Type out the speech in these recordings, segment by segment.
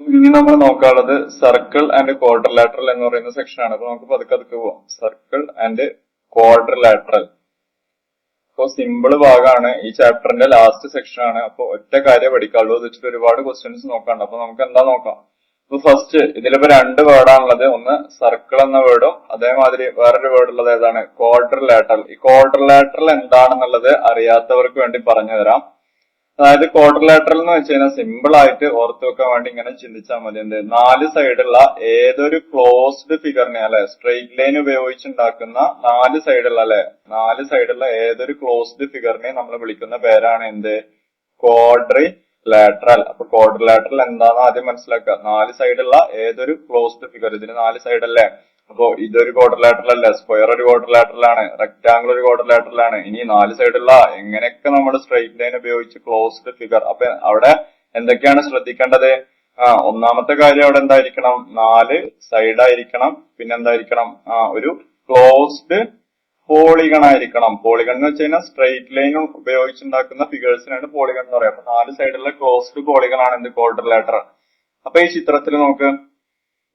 ഇനി നമ്മൾ നോക്കാനുള്ളത് സർക്കിൾ ആൻഡ് ക്വാർട്ടർ ലാറ്ററൽ എന്ന് പറയുന്ന സെക്ഷൻ ആണ്. അപ്പൊ നമുക്ക് പതുക്കെ പതുക്കെ പോവാം. സർക്കിൾ ആൻഡ് ക്വാർട്ടർ ലാറ്ററൽ അപ്പോ സിമ്പിൾ ഭാഗമാണ് ഈ ചാപ്റ്ററിന്റെ ലാസ്റ്റ് സെക്ഷൻ ആണ്. അപ്പൊ ഒറ്റ കാര്യം പഠിക്കാനുള്ളൂ. എന്ന് വെച്ചിട്ട് ഒരുപാട് ക്വസ്റ്റ്യൻസ് നോക്കാണ്ട്. അപ്പൊ നമുക്ക് എന്താ നോക്കാം? അപ്പൊ ഫസ്റ്റ് ഇതിലിപ്പോ രണ്ട് വേർഡാണുള്ളത് ഒന്ന് സർക്കിൾ എന്ന വേർഡും അതേമാതിരി വേറൊരു വേർഡ് ഉള്ളത് ഏതാണ്? ക്വാർട്ടർ ലാറ്ററൽ ഈ ക്വാർട്ടർ ലാറ്ററൽ എന്താണെന്നുള്ളത് അറിയാത്തവർക്ക് വേണ്ടി പറഞ്ഞു തരാം അതായത് ക്വാഡ്രിലാറ്ററൽ എന്ന് വെച്ച് കഴിഞ്ഞാൽ സിമ്പിൾ ആയിട്ട് ഓർത്ത് വെക്കാൻ വേണ്ടി ഇങ്ങനെ ചിന്തിച്ചാൽ മതി. എന്ത്? നാല് സൈഡുള്ള ഏതൊരു ക്ലോസ്ഡ് ഫിഗറിനെ അല്ലെ? സ്ട്രെയിറ്റ് ലൈൻ ഉപയോഗിച്ചുണ്ടാക്കുന്ന നാല് സൈഡുള്ള അല്ലെ? നാല് സൈഡുള്ള ഏതൊരു ക്ലോസ്ഡ് ഫിഗറിനെ നമ്മൾ വിളിക്കുന്ന പേരാണ് എന്ത്? ക്വാഡ്രി ലാറ്ററൽ അപ്പൊ ക്വാഡ്രിലാറ്ററൽ എന്താന്ന് ആദ്യം മനസ്സിലാക്കുക. നാല് സൈഡുള്ള ഏതൊരു ക്ലോസ്ഡ് ഫിഗർ ഇതിന് നാല് സൈഡ് അല്ലേ? അപ്പോ ഇതൊരു ക്വാർട്ടർ ലാറ്ററൽ അല്ല സ്ക്വയർ ഒരു ക്വാഡ്രിലാറ്ററൽ ആണ് റെക്ടാംഗിൾ ഒരു ക്വാഡ്രിലാറ്ററൽ ആണ്. ഇനി നാല് സൈഡുള്ള എങ്ങനെയൊക്കെ നമ്മൾ സ്ട്രൈറ്റ് ലൈൻ ഉപയോഗിച്ച് ക്ലോസ്ഡ് ഫിഗർ അപ്പൊ അവിടെ എന്തൊക്കെയാണ് ശ്രദ്ധിക്കേണ്ടത്? ആ ഒന്നാമത്തെ കാര്യം അവിടെ എന്തായിരിക്കണം? നാല് സൈഡ് ആയിരിക്കണം. പിന്നെ എന്തായിരിക്കണം ആ ഒരു ക്ലോസ്ഡ് പോളിഗൺ ആയിരിക്കണം. പോളിഗൺ എന്ന് വെച്ച് കഴിഞ്ഞാൽ സ്ട്രെയിറ്റ് ലൈൻ ഉപയോഗിച്ചുണ്ടാക്കുന്ന ഫിഗേഴ്സിനാണ് പോളിഗൺ എന്ന് പറയുക. അപ്പൊ നാല് സൈഡിലുള്ള ക്ലോസ്ഡ് പോളിഗൺ ആണ് എന്ത് ക്വാർട്ടർ ലാറ്റർ അപ്പൊ ഈ ചിത്രത്തിൽ നമുക്ക്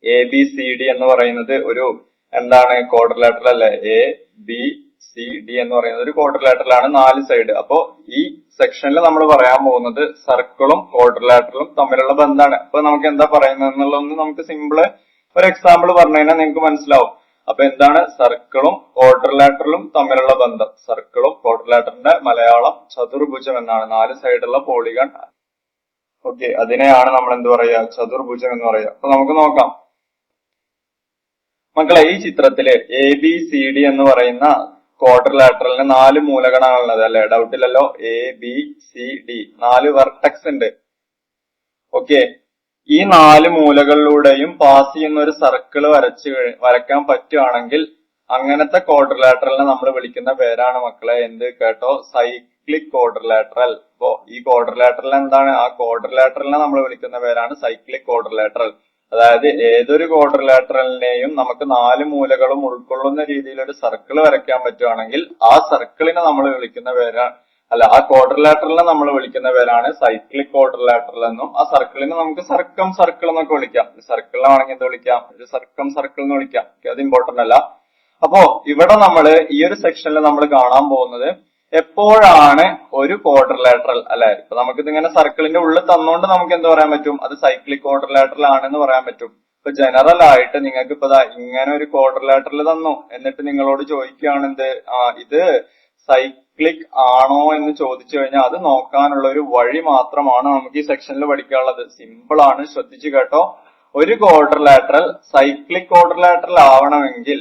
എ ബി സി ഡി എന്ന് പറയുന്നത് ഒരു എന്താണ് ക്വാർട്ടർ ലാറ്ററൽ അല്ല? എ ബി സി ഡി എന്ന് പറയുന്നത് ഒരു ക്വാർട്ടർ ലാറ്ററൽ ആണ് നാല് സൈഡ് അപ്പോ ഈ സെക്ഷനിൽ നമ്മൾ പറയാൻ പോകുന്നത് സർക്കിളും ക്വാർട്ടർ ലാറ്ററലും തമ്മിലുള്ള ബന്ധമാണ്. അപ്പൊ നമുക്ക് എന്താ പറയുന്നത് എന്നുള്ളതൊന്ന് നമുക്ക് സിമ്പിൾ ഒരു എക്സാമ്പിൾ പറഞ്ഞു കഴിഞ്ഞാൽ നിങ്ങൾക്ക് മനസ്സിലാവും. അപ്പൊ എന്താണ് സർക്കിളും ക്വാർട്ടർ ലാറ്ററലും തമ്മിലുള്ള ബന്ധം? സർക്കിളും ക്വാർട്ടർ ലാറ്ററിന്റെ മലയാളം ചതുർഭുജം എന്നാണ്. നാല് സൈഡുള്ള പോളിഗൺ ഓക്കെ അതിനെയാണ് നമ്മൾ എന്ത് പറയുക? ചതുർഭുജം എന്ന് പറയുക. അപ്പൊ നമുക്ക് നോക്കാം. മക്കളെ ഈ ചിത്രത്തിൽ എ ബി സി ഡി എന്ന് പറയുന്ന ക്വാർട്ടർ ലാറ്ററലിന് നാല് മൂലകണാണുള്ളത് അല്ലെ? ഡൗട്ടിലല്ലോ എ ബി സി ഡി നാല് വെർട്ടക്സ് ഉണ്ട്. ഓക്കെ ഈ നാല് മൂലകളിലൂടെയും പാസ് ചെയ്യുന്ന ഒരു സർക്കിൾ വരച്ച് വരക്കാൻ പറ്റുവാണെങ്കിൽ അങ്ങനത്തെ ലാറ്ററലിനെ നമ്മൾ വിളിക്കുന്ന പേരാണ് മക്കളെ എന്ത് കേട്ടോ? സൈക്ലിക് ക്വാർട്ടർ ലാറ്ററൽ ഇപ്പോ ഈ ക്വാഡ്രിലാറ്ററൽ എന്താണ്? ആ ക്വാർട്ടർ ലാറ്ററലിനെ നമ്മൾ വിളിക്കുന്ന പേരാണ് സൈക്ലിക് ക്വാഡ്രിലാറ്ററൽ അതായത് ഏതൊരു ക്വാഡ്രിലാറ്ററലിനെയും നമുക്ക് നാല് മൂലകളും ഉൾക്കൊള്ളുന്ന രീതിയിൽ ഒരു സർക്കിൾ വരയ്ക്കാൻ പറ്റുവാണെങ്കിൽ ആ സർക്കിളിനെ നമ്മൾ വിളിക്കുന്ന പേരാണ് അല്ല ആ ക്വാഡ്രിലാറ്ററലിനെ നമ്മൾ വിളിക്കുന്ന പേരാണ് സൈക്ലിക് ക്വാഡ്രിലാറ്ററൽ എന്നും ആ സർക്കിളിനെ നമുക്ക് സർക്കം സർക്കിൾ എന്നൊക്കെ വിളിക്കാം. സർക്കിളിനാണെങ്കിൽ എന്ത് വിളിക്കാം? ഒരു സർക്കം സർക്കിൾ എന്ന് വിളിക്കാം. അത് ഇമ്പോർട്ടന്റ് അല്ല. അപ്പോ ഇവിടെ നമ്മൾ ഈ ഒരു സെക്ഷനിൽ നമ്മൾ കാണാൻ പോകുന്നത് എപ്പോഴാണ് ഒരു ക്വാർട്ടർ ലാറ്ററൽ അല്ലെ? ഇപ്പൊ നമുക്ക് ഇതിങ്ങനെ സർക്കിളിന്റെ ഉള്ളിൽ തന്നുകൊണ്ട് നമുക്ക് എന്ത് പറയാൻ പറ്റും? അത് സൈക്ലിക് ലാറ്ററൽ ആണെന്ന് പറയാൻ പറ്റും. ഇപ്പൊ ജനറൽ ആയിട്ട് നിങ്ങൾക്ക് ഇപ്പൊ ഇങ്ങനെ ഒരു ക്വാർട്ടർ ലാറ്ററൽ തന്നു. എന്നിട്ട് നിങ്ങളോട് ചോദിക്കുകയാണ് എന്ത് ഇത് സൈക്ലിക് ആണോ എന്ന് ചോദിച്ചു കഴിഞ്ഞാൽ അത് നോക്കാനുള്ള ഒരു വഴി മാത്രമാണ് നമുക്ക് ഈ സെക്ഷനിൽ പഠിക്കാനുള്ളത്. സിമ്പിൾ ആണ്. ശ്രദ്ധിച്ചു കേട്ടോ. ഒരു quadrilateral cyclic quadrilateral ആവണമെങ്കിൽ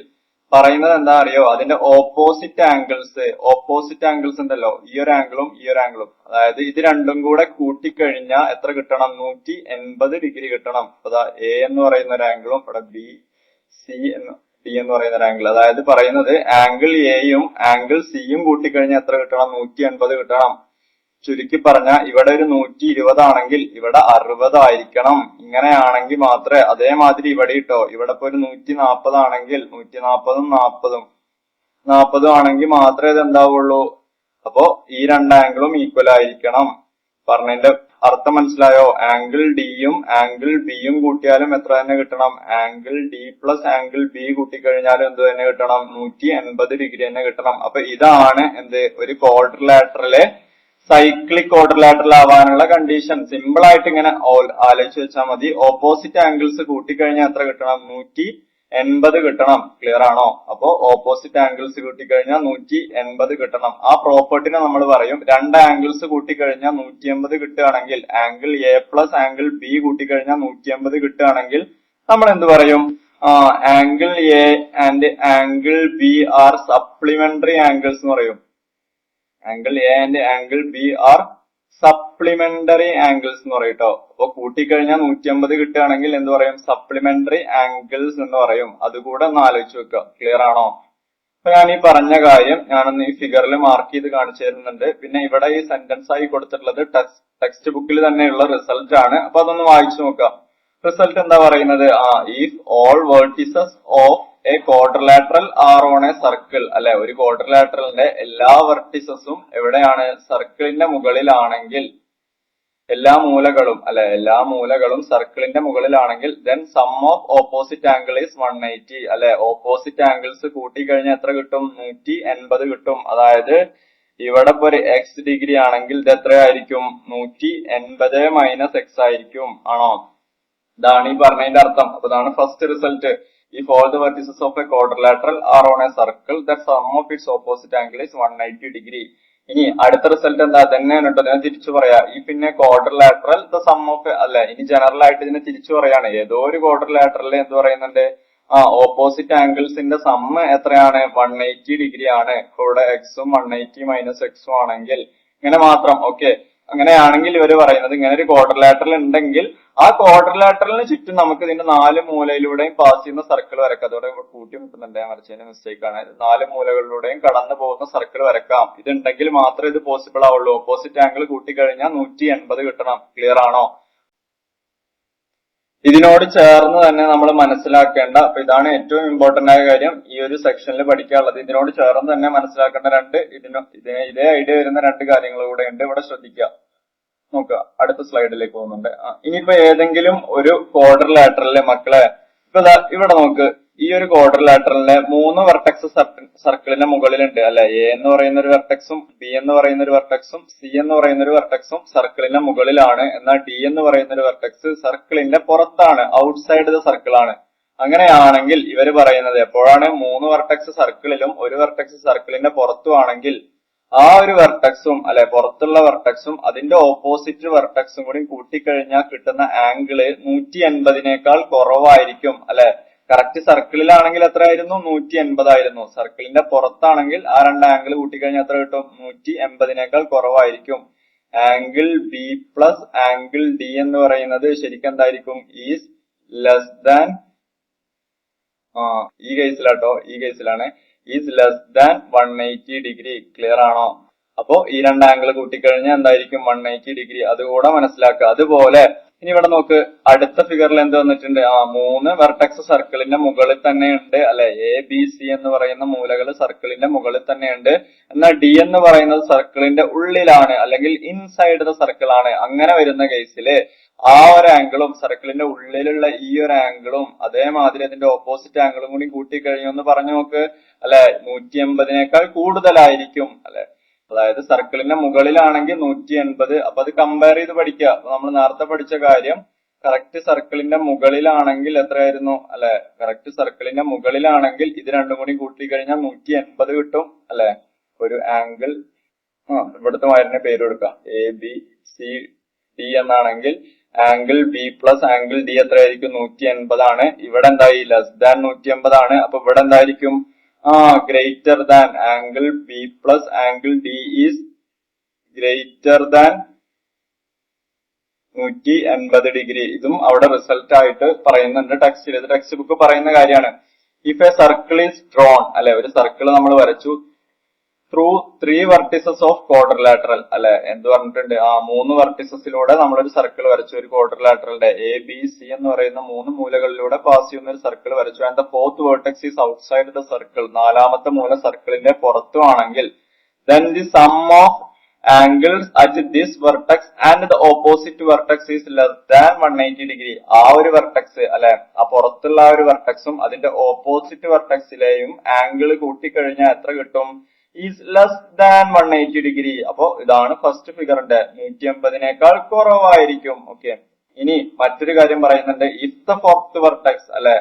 പറയുന്നത് എന്താ അറിയോ? അതിന്റെ ഓപ്പോസിറ്റ് ആംഗിൾസ് ഓപ്പോസിറ്റ് ആംഗിൾസ് ഉണ്ടല്ലോ. ഈ ഒരു ആംഗിളും ഈ ഒരു ആംഗിളും അതായത് ഇത് രണ്ടും കൂടെ കൂട്ടിക്കഴിഞ്ഞാൽ എത്ര കിട്ടണം? നൂറ്റി എൺപത് ഡിഗ്രി കിട്ടണം. അപ്പൊ എ എന്ന് പറയുന്ന ഒരു ആംഗിളും ഇവിടെ ബി സി എന്ന് ഡി എന്ന് പറയുന്ന ഒരു ആംഗിൾ അതായത് പറയുന്നത് ആംഗിൾ എയും ആംഗിൾ സിയും കൂട്ടിക്കഴിഞ്ഞാൽ എത്ര കിട്ടണം? നൂറ്റി എൺപത് കിട്ടണം. ചുരുക്കി പറഞ്ഞ ഇവിടെ ഒരു നൂറ്റി ഇരുപതാണെങ്കിൽ ഇവിടെ അറുപതായിരിക്കണം. ഇങ്ങനെയാണെങ്കിൽ മാത്രമേ അതേമാതിരി ഇവിടെ ഇട്ടോ. ഇവിടെ ഇപ്പൊ ഒരു നൂറ്റി നാപ്പതാണെങ്കിൽ നൂറ്റി നാപ്പതും. നാപ്പതും നാപ്പതും ആണെങ്കിൽ മാത്രമേ ഇത് എന്താവുള്ളൂ അപ്പോ ഈ രണ്ട് ആംഗിളും ഈക്വൽ ആയിരിക്കണം. പറഞ്ഞതിന്റെ അർത്ഥം മനസ്സിലായോ? ആംഗിൾ ഡിയും ആംഗിൾ ബിയും കൂട്ടിയാലും എത്ര തന്നെ കിട്ടണം? Angle D plus angle B കൂട്ടിക്കഴിഞ്ഞാലും എന്ത് തന്നെ കിട്ടണം? നൂറ്റി എൺപത് ഡിഗ്രി തന്നെ കിട്ടണം. അപ്പൊ ഇതാണ് എന്ത്? ഒരു ക്വാഡ്രിലാറ്ററിലെ സൈക്ലിക് ഓർഡർ ലാറ്ററൽ ആവാനുള്ള കണ്ടീഷൻ സിമ്പിൾ ആയിട്ട് ഇങ്ങനെ ആലോചിച്ച് വെച്ചാൽ മതി. ഓപ്പോസിറ്റ് ആംഗിൾസ് കൂട്ടിക്കഴിഞ്ഞാൽ എത്ര കിട്ടണം? നൂറ്റി എൺപത് കിട്ടണം. ക്ലിയർ ആണോ? അപ്പോ ഓപ്പോസിറ്റ് ആംഗിൾസ് കൂട്ടിക്കഴിഞ്ഞാൽ നൂറ്റി എൺപത് കിട്ടണം. ആ പ്രോപ്പർട്ടിനെ നമ്മൾ പറയും. രണ്ട് ആംഗിൾസ് കൂട്ടിക്കഴിഞ്ഞാൽ നൂറ്റി എൺപത് കിട്ടുകയാണെങ്കിൽ angle A plus angle B കൂട്ടിക്കഴിഞ്ഞാൽ നൂറ്റി എൺപത് കിട്ടുകയാണെങ്കിൽ നമ്മൾ എന്ത് പറയും? Angle A and angle B are supplementary angles എന്ന് പറയും. Angle A and angle B are supplementary angles എന്ന് പറയും കേട്ടോ അപ്പൊ കൂട്ടിക്കഴിഞ്ഞാൽ നൂറ്റി അമ്പത് കിട്ടുകയാണെങ്കിൽ എന്ത് പറയും? സപ്ലിമെന്ററി ആംഗിൾസ് എന്ന് പറയും. അതുകൂടെ ഒന്ന് ആലോചിച്ച് വെക്കുക. ക്ലിയർ ആണോ? അപ്പൊ ഞാൻ ഈ പറഞ്ഞ കാര്യം ഞാനൊന്ന് ഈ ഫിഗറിൽ മാർക്ക് ചെയ്ത് കാണിച്ചു തരുന്നുണ്ട്. പിന്നെ ഇവിടെ ഈ സെന്റൻസ് ആയി കൊടുത്തിട്ടുള്ളത് ടെക്സ്റ്റ് ബുക്കിൽ തന്നെയുള്ള റിസൾട്ട് ആണ്. അപ്പൊ അതൊന്ന് വായിച്ചു നോക്കുക. റിസൾട്ട് എന്താ പറയുന്നത്? ആ if all vertices of a quadrilateral are on a circle അല്ലെ? ഒരു ക്വാർട്ടർ ലാറ്ററലിന്റെ എല്ലാ വെർട്ടിസസും എവിടെയാണ്? സർക്കിളിന്റെ മുകളിലാണെങ്കിൽ എല്ലാ മൂലകളും അല്ലെ? എല്ലാ മൂലകളും സർക്കിളിന്റെ മുകളിലാണെങ്കിൽ then sum of opposite angle is one eighty അല്ലെ? ഓപ്പോസിറ്റ് ആംഗിൾസ് കൂട്ടിക്കഴിഞ്ഞാൽ എത്ര കിട്ടും? നൂറ്റി എൺപത് കിട്ടും. അതായത് ഇവിടെ ഇപ്പൊ ഒരു എക്സ് ഡിഗ്രി ആണെങ്കിൽ ഇത് എത്രയായിരിക്കും? നൂറ്റി എൺപത് മൈനസ് എക്സ് ആയിരിക്കും. ആണോ? ഇതാണ് ഈ പറഞ്ഞതിന്റെ അർത്ഥം. അപ്പൊ ഇതാണ് first result if all the vertices of a quadrilateral are on a circle that sum of its opposite angle is 180 degree. ഇനി അടുത്ത റിസൾട്ട് എന്താ? തന്നെയാണ് കേട്ടോ. ഇതിനെ തിരിച്ചു പറയാ. ഈ പിന്നെ ക്വാഡ്രിലാറ്ററൽ ദ സം ഓഫ് അല്ല ഇനി ജനറൽ ആയിട്ട് ഇതിനെ തിരിച്ചു പറയാണ്. ഏതോ ഒരു ക്വാർട്ടർ ലാറ്ററൽ എന്ത് പറയുന്നുണ്ട്? ആ ഓപ്പോസിറ്റ് ആംഗിൾസിന്റെ സമ്മ് എത്രയാണ്? വൺ എയ്റ്റി ഡിഗ്രി ആണ്. കൂടെ എക്സും വൺ എയ്റ്റി മൈനസ് എക്സും ആണെങ്കിൽ ഇങ്ങനെ മാത്രം. ഓക്കെ അങ്ങനെയാണെങ്കിൽ ഇവർ പറയുന്നത് ഇങ്ങനെ ഒരു ക്വാർട്ടർ ലാറ്ററൽ ഉണ്ടെങ്കിൽ ആ ക്വാർട്ടർ ലാറ്ററലിന് ചുറ്റും നമുക്ക് ഇതിന്റെ നാല് മൂലയിലൂടെയും പാസ് ചെയ്യുന്ന സർക്കിൾ വരക്കാം അതോടെ കൂട്ടി മുട്ടുന്നുണ്ട്. ഞാൻ വരച്ചതിന് മിസ്റ്റേക്ക് ആണ്. നാല് മൂലകളിലൂടെയും കടന്നു പോകുന്ന സർക്കിൾ വരക്കാം ഇതുണ്ടെങ്കിൽ മാത്രമേ ഇത് പോസിബിൾ ആവുള്ളൂ. ഓപ്പോസിറ്റ് ആംഗിൾ കൂട്ടിക്കഴിഞ്ഞാൽ നൂറ്റി എൺപത് കിട്ടണം. ക്ലിയർ ആണോ? ഇതിനോട് ചേർന്ന് തന്നെ നമ്മൾ മനസ്സിലാക്കേണ്ട അപ്പൊ ഇതാണ് ഏറ്റവും ഇമ്പോർട്ടന്റ് ആയ കാര്യം. ഈ ഒരു സെക്ഷനിൽ പഠിക്കാനുള്ളത്. ഇതിനോട് ചേർന്ന് തന്നെ മനസ്സിലാക്കേണ്ട രണ്ട് ഇതിനോ ഇതിനെ ഇതേ ഐഡിയ വരുന്ന രണ്ട് കാര്യങ്ങൾ കൂടെ ഉണ്ട്. ഇവിടെ ശ്രദ്ധിക്കുക നോക്കുക അടുത്ത സ്ലൈഡിലേക്ക് പോകുന്നുണ്ട്. ഇനിയിപ്പോ ഏതെങ്കിലും ഒരു ക്വാഡ്രിലാറ്ററലിലെ മക്കളെ ഇപ്പൊ ഇവിടെ നമുക്ക് ഈ ഒരു ക്വാഡ്രിലാറ്ററലിലെ മൂന്ന് വെർട്ടക്സ് സർക്കിളിന്റെ മുകളിലുണ്ട്. അല്ലെ? എ എന്ന് പറയുന്ന ഒരു വെർട്ടക്സും ബി എന്ന് പറയുന്ന ഒരു വെർട്ടക്സും സി എന്ന് പറയുന്ന ഒരു വെർട്ടക്സും സർക്കിളിന്റെ മുകളിലാണ്. എന്നാൽ ഡി എന്ന് പറയുന്ന ഒരു വെർട്ടക്സ് സർക്കിളിന്റെ പുറത്താണ് ഔട്ട്സൈഡ് ദ സർക്കിൾ ആണ്. അങ്ങനെയാണെങ്കിൽ ഇവർ പറയുന്നത് എപ്പോഴാണ് മൂന്ന് വെർട്ടക്സ് സർക്കിളിലും ഒരു വെർട്ടക്സ് സർക്കിളിന്റെ പുറത്തുമാണെങ്കിൽ ആ ഒരു വെർട്ടക്സും അല്ലെ പുറത്തുള്ള വെർട്ടക്സും അതിന്റെ ഓപ്പോസിറ്റ് വെർട്ടക്സും കൂടി കൂട്ടിക്കഴിഞ്ഞാൽ കിട്ടുന്ന ആംഗിൾ നൂറ്റി എൺപതിനേക്കാൾ കുറവായിരിക്കും അല്ലെ? കറക്റ്റ് സർക്കിളിലാണെങ്കിൽ എത്ര ആയിരുന്നു നൂറ്റി എൺപതായിരുന്നു സർക്കിളിന്റെ പുറത്താണെങ്കിൽ ആ രണ്ട് ആംഗിൾ കൂട്ടിക്കഴിഞ്ഞാൽ എത്ര കിട്ടും? നൂറ്റി എൺപതിനേക്കാൾ കുറവായിരിക്കും. Angle B plus angle D എന്ന് പറയുന്നത് ശരിക്കും എന്തായിരിക്കും? ഈസ് ലെസ് ദാൻ ഈ കേസിലാട്ടോ ഈ കേസിലാണ് is less than one eighty degree clear ആണോ? അപ്പോ ഈ രണ്ട് ആംഗിൾ കൂട്ടിക്കഴിഞ്ഞാൽ എന്തായിരിക്കും വൺ എയ്റ്റി ഡിഗ്രി അതുകൂടെ മനസ്സിലാക്കുക. അതുപോലെ ഇനി ഇവിടെ നോക്ക് അടുത്ത ഫിഗറിൽ എന്ത് വന്നിട്ടുണ്ട്? ആ മൂന്ന് വെർട്ടക്സ് സർക്കിളിന്റെ മുകളിൽ തന്നെ ഉണ്ട്. അല്ലെ എ ബി സി എന്ന് പറയുന്ന മൂലകൾ സർക്കിളിന്റെ മുകളിൽ തന്നെ ഉണ്ട്. എന്നാൽ ഡി എന്ന് പറയുന്നത് സർക്കിളിന്റെ ഉള്ളിലാണ് അല്ലെങ്കിൽ ഇൻസൈഡ് ദ സർക്കിൾ ആണ്. അങ്ങനെ വരുന്ന കേസിൽ ആ ഒരു ആംഗിളും സർക്കിളിന്റെ ഉള്ളിലുള്ള ഈ ഒരു ആംഗിളും അതേമാതിരി അതിന്റെ ഓപ്പോസിറ്റ് ആംഗിളും കൂടി കൂട്ടിക്കഴിഞ്ഞു എന്ന് പറഞ്ഞു നോക്ക്. അല്ലെ? നൂറ്റി എൺപതിനേക്കാൾ കൂടുതലായിരിക്കും. അല്ലെ? അതായത് സർക്കിളിന്റെ മുകളിലാണെങ്കിൽ നൂറ്റി എൺപത് അപ്പൊ അത് കമ്പയർ ചെയ്ത് പഠിക്കുക. അപ്പൊ നമ്മൾ നേരത്തെ പഠിച്ച കാര്യം കറക്റ്റ് സർക്കിളിന്റെ മുകളിലാണെങ്കിൽ എത്രയായിരുന്നു? അല്ലെ? കറക്റ്റ് സർക്കിളിന്റെ മുകളിലാണെങ്കിൽ ഇത് രണ്ടും കൂടി കൂട്ടി കഴിഞ്ഞാൽ നൂറ്റി എൺപത് കിട്ടും. അല്ലെ? ഒരു ആംഗിൾ ആ ഇവിടുത്തെ വയറിന്റെ പേര് കൊടുക്കാം. എ ബി സി ഡി എന്നാണെങ്കിൽ angle B plus angle D എത്രയായിരിക്കും? നൂറ്റി എൺപതാണ് ഇവിടെ എന്തായി? ലെസ് ദാൻ നൂറ്റി എൺപതാണ് അപ്പൊ ഇവിടെ എന്തായിരിക്കും? ആ greater than angle B plus angle D is greater than നൂറ്റി എൺപത് ഡിഗ്രി. ഇതും അവിടെ റിസൾട്ട് ആയിട്ട് പറയുന്നുണ്ട് ടെക്സ്റ്റിൽ. ഇത് ടെക്സ്റ്റ് ബുക്ക് പറയുന്ന കാര്യമാണ്. If a circle is drawn അല്ലെ ഒരു സർക്കിൾ നമ്മൾ വരച്ചു. Through three vertices of quadrilateral അല്ലെ? എന്ത് പറഞ്ഞിട്ടുണ്ട്? ആ മൂന്ന് വെർട്ടിസസിലൂടെ നമ്മളൊരു സർക്കിൾ വരച്ചു. ഒരു ക്വാർട്ടർ ലാറ്ററലിന്റെ എ ബി സി എന്ന് പറയുന്ന മൂന്ന് മൂലകളിലൂടെ പാസ് ചെയ്യുന്ന ഒരു സർക്കിൾ വരച്ചു. And the fourth vertex is outside the circle നാലാമത്തെ മൂല സർക്കിളിന്റെ പുറത്തുമാണെങ്കിൽ then the sum of angles at this vertex and the opposite vertex is less than 180 degree. ആ ഒരു വെർട്ടക്സ് അല്ലെ? ആ പുറത്തുള്ള ആ ഒരു വെർട്ടക്സും അതിന്റെ ഓപ്പോസിറ്റ് വെർട്ടക്സിലെയും ആംഗിൾ കൂട്ടിക്കഴിഞ്ഞാൽ എത്ര കിട്ടും? Is less than one eighty degree അപ്പോ ഇതാണ് ഫസ്റ്റ് ഫിഗറിന്റെ നൂറ്റി അമ്പതിനേക്കാൾ കുറവായിരിക്കും. ഓക്കെ ഇനി മറ്റൊരു കാര്യം പറയുന്നുണ്ട്. ഇഫ് ദ ഫോർത്ത് വെർട്ടെക്സ് അല്ലെ?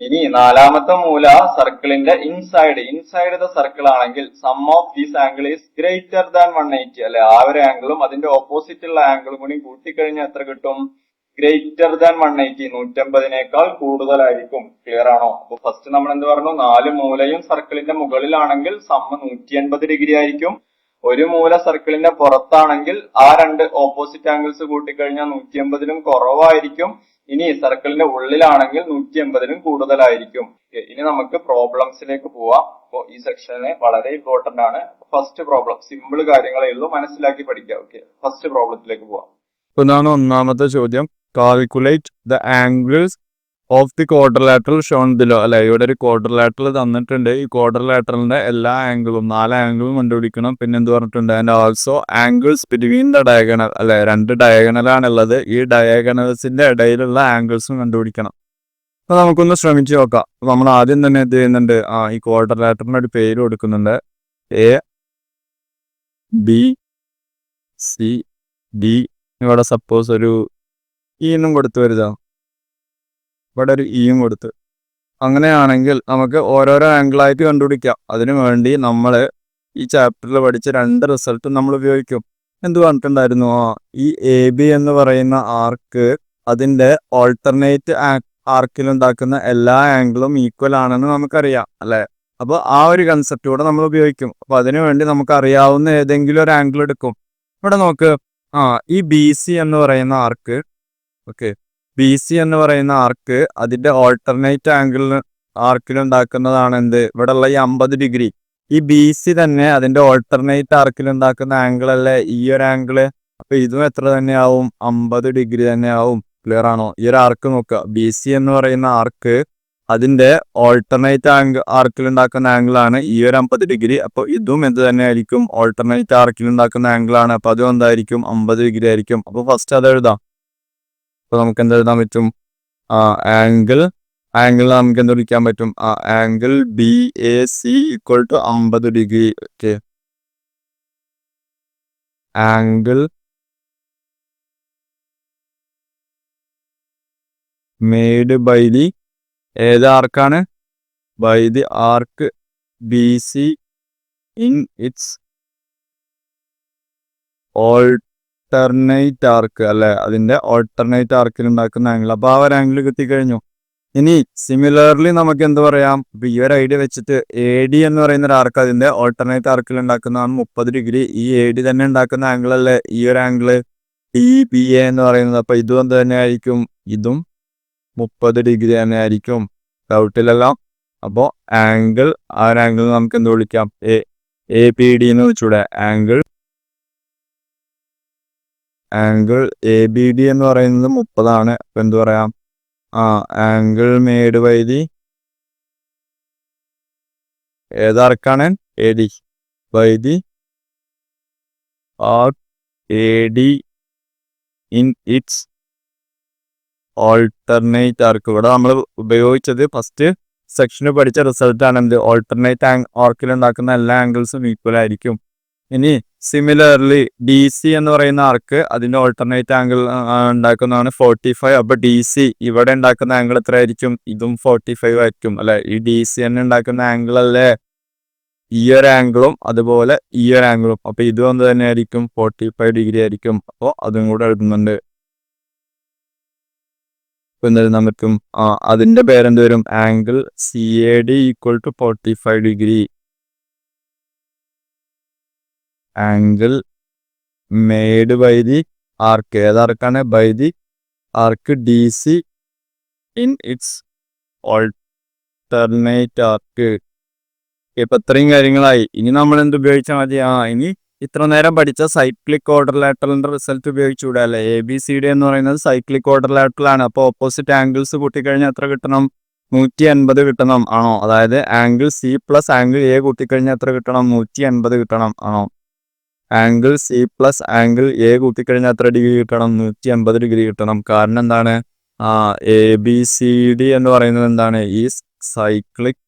ഇനി നാലാമത്തെ മൂല സർക്കിളിന്റെ ഇൻസൈഡ് ഇൻസൈഡ് ദ സർക്കിൾ ആണെങ്കിൽ sum of these angle is greater than one eighty അല്ലെ? ആ ഒരു ആംഗിളും അതിന്റെ ഓപ്പോസിറ്റ് ഉള്ള ആംഗിളും കൂടി കൂട്ടിക്കഴിഞ്ഞാൽ എത്ര കിട്ടും? ഗ്രേറ്റർ ദാൻ വൺ എയ്റ്റി നൂറ്റമ്പതിനേക്കാൾ കൂടുതലായിരിക്കും. ക്ലിയർ ആണോ? അപ്പൊ ഫസ്റ്റ് നമ്മൾ എന്ത് പറഞ്ഞു? നാല് മൂലയും സർക്കിളിന്റെ മുകളിലാണെങ്കിൽ സമ്മ നൂറ്റി എൺപത് ഡിഗ്രി ആയിരിക്കും. ഒരു മൂല സർക്കിളിന്റെ പുറത്താണെങ്കിൽ ആ രണ്ട് ഓപ്പോസിറ്റ് ആംഗിൾസ് കൂട്ടിക്കഴിഞ്ഞാൽ നൂറ്റി എൺപതിലും കുറവായിരിക്കും. ഇനി സർക്കിളിന്റെ ഉള്ളിലാണെങ്കിൽ നൂറ്റി എൺപതിനും കൂടുതലായിരിക്കും ഇനി നമുക്ക് പ്രോബ്ലംസിലേക്ക് പോവാം. അപ്പോ ഈ സെക്ഷന് വളരെ ഇമ്പോർട്ടന്റ് ആണ്. ഫസ്റ്റ് പ്രോബ്ലം സിമ്പിൾ കാര്യങ്ങളേ ഉള്ളൂ. മനസ്സിലാക്കി പഠിക്കാം. ഓക്കെ ഫസ്റ്റ് പ്രോബ്ലത്തിലേക്ക് പോവാം. ഇതാണ് ഒന്നാമത്തെ ചോദ്യം. Calculate the angles of the quadrilateral shown below അല്ലെ? ഇവിടെ ഒരു ക്വാർട്ടർ ലാറ്റർ തന്നിട്ടുണ്ട്. ഈ ക്വാർട്ടർ ലാറ്ററിന്റെ എല്ലാ ആംഗിളും നാല് ആംഗിളും കണ്ടുപിടിക്കണം. പിന്നെ എന്ത് പറഞ്ഞിട്ടുണ്ട്? And also angles between the diagonal അല്ലെ? രണ്ട് ഡയഗണലാണുള്ളത് ഈ ഡയഗണൽസിന്റെ ഇടയിലുള്ള ആംഗിൾസും കണ്ടുപിടിക്കണം. അപ്പൊ നമുക്കൊന്ന് ശ്രമിച്ചു നോക്കാം. നമ്മൾ ആദ്യം തന്നെ എന്ത് ചെയ്യുന്നുണ്ട്? ആ ഈ ക്വാർട്ടർ ലാറ്ററിന് ഒരു പേര് കൊടുക്കുന്നുണ്ട്. എ ബി സി ഡി ഇവിടെ സപ്പോസ് ഒരു ഇ എന്നും കൊടുത്തു വരുതാ ഇവിടെ ഒരു ഈയും കൊടുത്ത്. അങ്ങനെയാണെങ്കിൽ നമുക്ക് ഓരോരോ ആംഗിളായിട്ട് കണ്ടുപിടിക്കാം. അതിനു വേണ്ടി നമ്മൾ ഈ ചാപ്റ്ററിൽ പഠിച്ച രണ്ട് റിസൾട്ടും നമ്മൾ ഉപയോഗിക്കും. എന്ത് പറഞ്ഞിട്ടുണ്ടായിരുന്നു? ഈ എ ബി എന്ന് പറയുന്ന ആർക്ക് അതിന്റെ ഓൾട്ടർനേറ്റ് ആർക്കിൽ ഉണ്ടാക്കുന്ന എല്ലാ ആംഗിളും ഈക്വൽ ആണെന്ന് നമുക്കറിയാം അല്ലേ? അപ്പോൾ ആ ഒരു കൺസെപ്റ്റ് കൂടെ നമ്മൾ ഉപയോഗിക്കും. അപ്പോൾ അതിനു വേണ്ടി നമുക്ക് അറിയാവുന്ന ഏതെങ്കിലും ഒരു ആംഗിൾ എടുക്കും. ഇവിടെ നോക്ക്. ആ ഈ ബി സി എന്ന് പറയുന്ന ആർക്ക് ഓക്കെ. ബി സി എന്ന് പറയുന്ന ആർക്ക് അതിന്റെ ഓൾട്ടർനേറ്റ് ആംഗിളിന് ആർക്കിൽ ഉണ്ടാക്കുന്നതാണ് എന്ത്? ഇവിടെ ഉള്ള ഈ അമ്പത് ഡിഗ്രി ഈ ബി സി തന്നെ അതിന്റെ ഓൾട്ടർനേറ്റ് ആർക്കിൽ ഉണ്ടാക്കുന്ന ആംഗിൾ അല്ലേ? ഈ ഒരു ആംഗിൾ അപ്പൊ ഇതും എത്ര തന്നെയാവും? അമ്പത് ഡിഗ്രി തന്നെയാവും. ക്ലിയർ ആണോ? ഈ ഒരു ആർക്ക് നോക്കുക. ബി സി എന്ന് പറയുന്ന ആർക്ക് അതിന്റെ ഓൾട്ടർനേറ്റ് ആംഗിൾ ആർക്കിൽ ഉണ്ടാക്കുന്ന ആംഗിൾ ആണ് ഈ ഒരു അമ്പത് ഡിഗ്രി അപ്പൊ ഇതും എന്ത് തന്നെ ആയിരിക്കും ഓൾട്ടർനേറ്റ് ആർക്കിൽ ഉണ്ടാക്കുന്ന ആംഗിൾ ആണ്. അപ്പൊ അതും എന്തായിരിക്കും? അമ്പത് ഡിഗ്രി ആയിരിക്കും. അപ്പൊ ഫസ്റ്റ് അത് എഴുതാം. അപ്പൊ നമുക്ക് എന്ത് എഴുതാൻ പറ്റും? ആംഗിൾ ആംഗിൾ നമുക്ക് എന്ത് വിളിക്കാൻ പറ്റും? Angle B A C equal to അമ്പത് degree okay angle made by the ഏത് ആർക്കാണ്? By the arc B C in its alternate arc അല്ലെ? അതിന്റെ ഓൾട്ടർനേറ്റ് ആർക്കിൽ ഉണ്ടാക്കുന്ന ആംഗിൾ അപ്പൊ ആ ഒരു ആംഗിൾ കിട്ടിക്കഴിഞ്ഞു ഇനി സിമിലർലി നമുക്ക് എന്ത് പറയാം? ഇപ്പൊ ഈ ഒരു ഐഡിയ വെച്ചിട്ട് എ ഡി എന്ന് പറയുന്ന ഒരു ആർക്ക് അതിന്റെ ഓൾട്ടർനേറ്റ് ആർക്കിൽ ഉണ്ടാക്കുന്നതാണ് മുപ്പത് ഡിഗ്രി ഈ എ ഡി തന്നെ ഉണ്ടാക്കുന്ന ആംഗിൾ അല്ലേ? ഈ ഒരു ആംഗിൾ ഈ ബി എ എന്ന് പറയുന്നത് അപ്പൊ ഇതും എന്ത് തന്നെ ആയിരിക്കും? ഇതും മുപ്പത് ഡിഗ്രി തന്നെ ആയിരിക്കും. ഡൗട്ടിലെല്ലാം അപ്പോൾ ആംഗിൾ ആ ഒരു ആംഗിൾ നമുക്ക് എന്ത് വിളിക്കാം? എ എ പി ഡി എന്ന് വെച്ചൂടെ? Angle angle A B D എന്ന് പറയുന്നത് മുപ്പതാണ്. അപ്പൊ എന്ത് പറയാം? ആ angle made by the ഏതാർക്കാണ് A D by the arc A D in its alternate arc ഇവിടെ നമ്മൾ ഉപയോഗിച്ചത് ഫസ്റ്റ് സെക്ഷന് പഠിച്ച റിസൾട്ടാണ് എന്ത്? ഓൾട്ടർനേറ്റ് ആർക്കിൽ ഉണ്ടാക്കുന്ന എല്ലാ ആംഗിൾസും ഈക്വൽ ആയിരിക്കും. ഇനി സിമിലർലി ഡി സി എന്ന് പറയുന്ന ആർക്ക് അതിന്റെ ഓൾട്ടർനേറ്റ് ആംഗിൾ ഉണ്ടാക്കുന്നതാണ് ഫോർട്ടി ഫൈവ് അപ്പൊ ഡി സി ഇവിടെ ഉണ്ടാക്കുന്ന ആംഗിൾ എത്ര ആയിരിക്കും ഇതും ഫോർട്ടി ഫൈവ് ആയിരിക്കും അല്ലെ? ഈ ഡി സി തന്നെ ഉണ്ടാക്കുന്ന ആംഗിൾ അല്ലേ? ഈ ഒരു ആംഗിളും അതുപോലെ ഈ ഒരു ആംഗിളും അപ്പൊ ഇതും എന്ത് തന്നെ ആയിരിക്കും ഫോർട്ടി ഫൈവ് ഡിഗ്രി ആയിരിക്കും. അപ്പോൾ അതും കൂടെ എഴുതുന്നുണ്ട്. നമുക്കും അതിന്റെ പേരെന്ത് വരും? Angle C A D equal to forty five degree angle made by the arc ഏതാർക്കാണ് by the arc D C in its alternate arc ഇപ്പൊ ഇത്രയും കാര്യങ്ങളായി. ഇനി നമ്മൾ എന്ത് ഉപയോഗിച്ചാൽ മതി? ആ ഇനി ഇത്ര നേരം പഠിച്ച സൈക്ലിക് ഓർഡർ ലാറ്ററലിന്റെ റിസൾട്ട് ഉപയോഗിച്ചുകൂടെ അല്ലേ? എ ബി സി ഡി എന്ന് പറയുന്നത് സൈക്ലിക് ഓർഡർ ലാറ്ററലാണ് അപ്പോൾ ഓപ്പോസിറ്റ് ആംഗിൾസ് കൂട്ടിക്കഴിഞ്ഞാൽ എത്ര കിട്ടണം? നൂറ്റി അൻപത് കിട്ടണം. ആണോ? അതായത് angle C plus angle A കൂട്ടിക്കഴിഞ്ഞാൽ എത്ര കിട്ടണം? നൂറ്റി അൻപത് കിട്ടണം. ആണോ? Angle C plus angle A കൂട്ടിക്കഴിഞ്ഞാൽ എത്ര ഡിഗ്രി കിട്ടണം? നൂറ്റി അമ്പത് ഡിഗ്രി കിട്ടണം. കാരണം എന്താണ്? ആ എ ബി സി ഡി എന്ന് പറയുന്നത് എന്താണ്? ഈ സൈക്ലിക്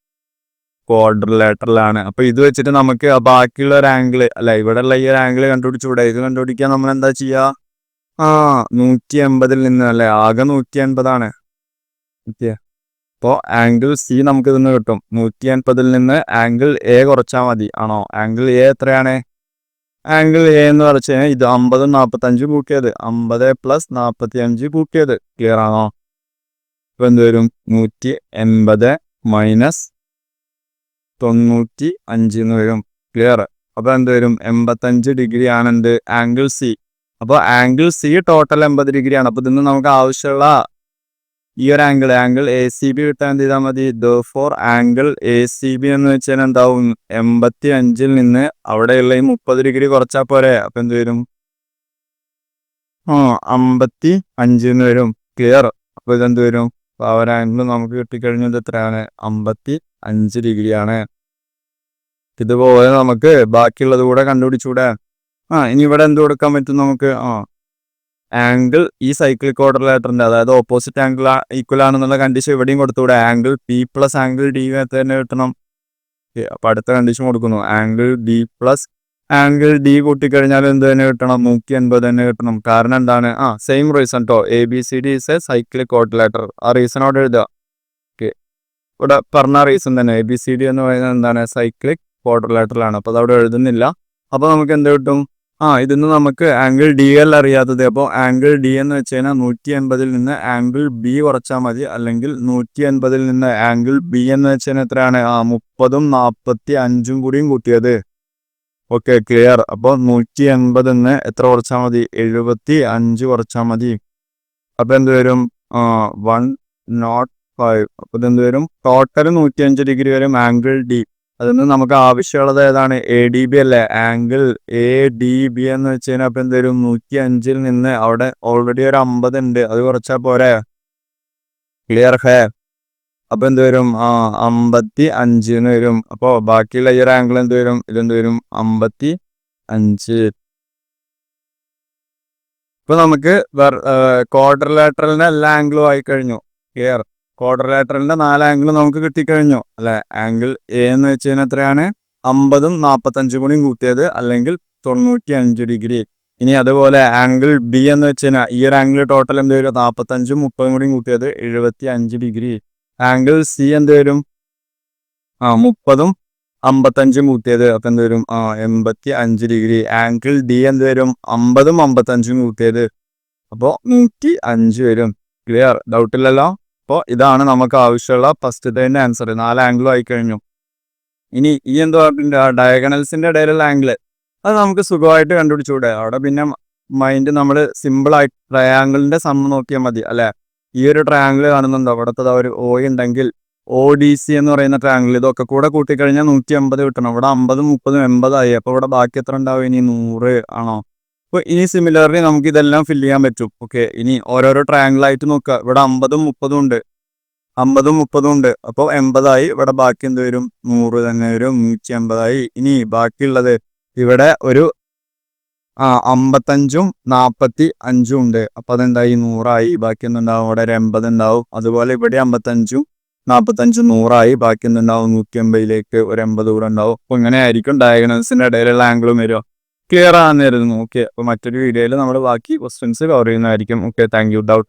ക്വാഡ്രിലേറ്ററിലാണ്. അപ്പൊ ഇത് വെച്ചിട്ട് നമുക്ക് ബാക്കിയുള്ള ഒരു ആംഗിൾ അല്ല ഉള്ള ഈ ഒരു ആംഗിൾ കണ്ടുപിടിച്ചുകൂടെ ഇത് കണ്ടുപിടിക്കാൻ നമ്മൾ എന്താ ചെയ്യാ? ആ നൂറ്റി എൺപതിൽ നിന്ന് അല്ലെ? ആകെ നൂറ്റി അപ്പോ അപ്പോൾ ആംഗിൾ സി നമുക്ക് ഇതിന്ന് കിട്ടും. നൂറ്റി എൺപതിൽ നിന്ന് ആംഗിൾ എ കുറച്ചാൽ മതി. ആണോ? ആംഗിൾ എ എത്രയാണ്? ആംഗിൾ എ എന്ന് പറഞ്ഞു കഴിഞ്ഞാൽ ഇത് അമ്പത് നാൽപ്പത്തഞ്ച് കൂട്ടിയത്. അമ്പത് പ്ലസ് നാൽപ്പത്തി അഞ്ച് കൂട്ടിയത്. ക്ലിയർ ആണോ? ഇപ്പൊ എന്ത് വരും? നൂറ്റി എൺപത് മൈനസ് തൊണ്ണൂറ്റി അഞ്ച് എന്ന് വരും. ക്ലിയർ അപ്പൊ എന്ത് വരും? എൺപത്തഞ്ച് ഡിഗ്രി ആണ് എന്ത് ആംഗിൾ സി അപ്പോൾ ആംഗിൾ സി ടോട്ടൽ എൺപത് ഡിഗ്രി ആണ്. അപ്പൊ ഇതിന് നമുക്ക് ആവശ്യമുള്ള ഈ ഒരു angle angle A C B കിട്ടാൻ എന്ത് ചെയ്താൽ മതി? Therefore angle A C B എന്ന് വെച്ചാൽ എന്താവും? എൺപത്തി അഞ്ചിൽ നിന്ന് അവിടെയുള്ള ഈ മുപ്പത് ഡിഗ്രി കുറച്ചാൽ പോരെ. അപ്പൊ എന്ത് വരും? ആ അമ്പത്തി അഞ്ചിന്ന് വരും. ക്ലിയർ അപ്പൊ ഇതെന്ത് വരും? അപ്പൊ ആ ഒരു ആംഗിൾ നമുക്ക് കിട്ടിക്കഴിഞ്ഞത് എത്രയാണ്? അമ്പത്തി അഞ്ച് ഡിഗ്രിയാണ് ഇതുപോലെ നമുക്ക് ബാക്കിയുള്ളത് കൂടെ കണ്ടുപിടിച്ചൂടെ? ആ ഇനി ഇവിടെ എന്ത് കൊടുക്കാൻ പറ്റും നമുക്ക്? ആ ആംഗിൾ ഈ സൈക്കിൾ ക്വാഡ്രിലേറ്ററിന്റെ അതായത് ഓപ്പോസിറ്റ് ആംഗിൾ ഈക്വൽ ആണെന്നുള്ള കണ്ടീഷൻ ഇവിടെയും കൊടുത്തുകൂടെ? Angle P plus angle D തന്നെ കിട്ടണം. അപ്പൊ അടുത്ത കണ്ടീഷൻ കൊടുക്കുന്നു. Angle D plus angle D കൂട്ടിക്കഴിഞ്ഞാൽ എന്ത് തന്നെ കിട്ടണം? നൂറ്റി എൺപത് തന്നെ കിട്ടണം. കാരണം എന്താണ്? ആ സെയിം റീസൺ കേട്ടോ A B C D is a cyclic quadrilateral ആ റീസൺ റീസണോട് എഴുതുക. ഓക്കെ. ഇവിടെ പറഞ്ഞ റീസൺ തന്നെ. എ ബി സി ഡി എന്ന് പറയുന്നത് എന്താണ്? സൈക്ലിക് ക്വാഡ്രിലേറ്ററിലാണ് അപ്പോൾ അതവിടെ എഴുതുന്നില്ല. അപ്പോൾ നമുക്ക് എന്ത് കിട്ടും? ആ ഇതിന്ന് നമുക്ക് ആംഗിൾ ഡി എൽ അറിയാത്തത്. അപ്പോൾ ആംഗിൾ ഡി എന്ന് വെച്ച് കഴിഞ്ഞാൽ നൂറ്റി എൺപതിൽ നിന്ന് ആംഗിൾ ബി കുറച്ചാൽ മതി. അല്ലെങ്കിൽ നൂറ്റി എൺപതിൽ നിന്ന് ആംഗിൾ ബി എന്ന് വെച്ച് കഴിഞ്ഞാൽ എത്രയാണ്? ആ മുപ്പതും നാൽപ്പത്തി അഞ്ചും കൂടിയും കൂട്ടിയത്. ഓക്കെ ക്ലിയർ അപ്പോൾ നൂറ്റി എൺപതിൽ നിന്ന് എത്ര കുറച്ചാൽ മതി? എഴുപത്തി അഞ്ച് കുറച്ചാൽ മതി. അപ്പം എന്ത് വരും? വൺ നോട്ട് ഫൈവ് അപ്പം ഇതെന്ത് വരും? ടോട്ടൽ നൂറ്റി അഞ്ച് ഡിഗ്രി വരും ആംഗിൾ ഡി അതിന് നമുക്ക് ആവശ്യമുള്ളത് ഏതാണ്? എ ഡി ബി അല്ലേ? ആംഗിൾ എ ഡി ബി എന്ന് വെച്ച് കഴിഞ്ഞാൽ അപ്പൊ എന്തായാലും നൂറ്റി അഞ്ചിൽ നിന്ന് അവിടെ ഓൾറെഡി ഒരു അമ്പത് ഉണ്ട് അത് കുറച്ചാ പോരെ? ക്ലിയർ ഹേ അപ്പൊ എന്ത് വരും ആ അമ്പത്തി അഞ്ചിന് വരും. അപ്പോ ബാക്കിയുള്ള ഈ ഒരു ആംഗിൾ എന്ത് വരും ഇതെന്ത് വരും അമ്പത്തി അഞ്ച് ഇപ്പൊ നമുക്ക് ക്വാഡ്രലാറ്ററലിന്റെ എല്ലാ ആംഗിളും ആയി കഴിഞ്ഞു ക്ലിയർ ക്വാഡ്രലാറ്ററലിന്റെ നാല് ആംഗിൾ നമുക്ക് കിട്ടിക്കഴിഞ്ഞു. അല്ലെ? ആംഗിൾ എ എന്ന് വെച്ച് കഴിഞ്ഞാൽ എത്രയാണ്? അമ്പതും നാൽപ്പത്തഞ്ചും കൂടിയും കൂട്ടിയത് അല്ലെങ്കിൽ തൊണ്ണൂറ്റി അഞ്ച് ഡിഗ്രി ഇനി അതുപോലെ ആംഗിൾ ബി എന്ന് വെച്ച് കഴിഞ്ഞാൽ ഈ ഒരു ആംഗിൾ ടോട്ടൽ എന്ത് വരും? നാൽപ്പത്തഞ്ചും മുപ്പതും കൂടിയും കൂട്ടിയത് എഴുപത്തി അഞ്ച് ഡിഗ്രി ആംഗിൾ സി എന്ത് വരും? ആ മുപ്പതും അമ്പത്തഞ്ചും കൂട്ടിയത് അപ്പൊ എന്ത് വരും? ആ എൺപത്തി അഞ്ച് ഡിഗ്രി ആംഗിൾ ഡി എന്ത് വരും? അമ്പതും അമ്പത്തഞ്ചും കൂട്ടിയത്. അപ്പോൾ നൂറ്റി അഞ്ച് വരും ക്ലിയർ ഡൗട്ടില്ലല്ലോ അപ്പോൾ ഇതാണ് നമുക്ക് ആവശ്യമുള്ള ഫസ്റ്റത്തേന്റെ ആൻസർ നാല് ആംഗിളും ആയി കഴിഞ്ഞു ഇനി ഈ എന്താ പറഞ്ഞിട്ടുണ്ട്? ഡയഗണൽസിന്റെ ഇടയിലുള്ള ആംഗിൾ അത് നമുക്ക് സുഖമായിട്ട് കണ്ടുപിടിച്ചൂടെ അവിടെ പിന്നെ മൈൻഡ് നമ്മൾ സിമ്പിളായിട്ട് ആയിട്ട് സമ്മ നോക്കിയാൽ മതി അല്ലേ? ഈ ഒരു ട്രയാങ്കിൾ കാണുന്നുണ്ടോ? അവിടുത്തെ ഒരു ഓ ഉണ്ടെങ്കിൽ ഒ ഡി സി എന്ന് പറയുന്ന ട്രയാങ്കിൾ ഇതൊക്കെ കൂടെ കൂട്ടിക്കഴിഞ്ഞാൽ നൂറ്റി അമ്പത് കിട്ടണം. ഇവിടെ അമ്പതും മുപ്പതും എൺപതായി. അപ്പോൾ ഇവിടെ ബാക്കി എത്ര ഉണ്ടാവും? ഇനി നൂറ് ആണോ? അപ്പൊ ഇനി സിമിലർലി നമുക്ക് ഇതെല്ലാം ഫില്ല് ചെയ്യാൻ പറ്റും. ഓക്കെ ഇനി ഓരോരോ ട്രയാങ്കിൾ ആയിട്ട് നോക്കുക. ഇവിടെ അമ്പതും മുപ്പതും ഉണ്ട്. അമ്പതും മുപ്പതും ഉണ്ട്. അപ്പോൾ എൺപതായി. ഇവിടെ ബാക്കി എന്ത് വരും? നൂറ് തന്നെ വരും. നൂറ്റി അമ്പതായി ഇനി ബാക്കിയുള്ളത് ഇവിടെ ഒരു ആ അമ്പത്തഞ്ചും നാപ്പത്തി അഞ്ചും ഉണ്ട്. അപ്പൊ അതെന്തായി? നൂറായി. ബാക്കി എന്തുണ്ടാവും ഇവിടെ ഒരു എൺപത് ഉണ്ടാവും. അതുപോലെ ഇവിടെ അമ്പത്തഞ്ചും നാപ്പത്തഞ്ചും നൂറായി. ബാക്കി എന്തുണ്ടാവും നൂറ്റി അമ്പതിലേക്ക് ഒരു എൺപത് കൂടെ ഉണ്ടാവും. അപ്പൊ ഇങ്ങനെ ആയിരിക്കും ഡയഗ്നോസിന്റെ ഇടയിലുള്ള ആംഗിളും വരിക. ക്ലിയർ ആണെന്നായിരുന്നു ഓക്കെ അപ്പൊ മറ്റൊരു വീഡിയോയിൽ നമ്മൾ ബാക്കി ക്വസ്റ്റ്യൻസ് കവർ ചെയ്യുന്നതായിരിക്കും. Okay thank you doubt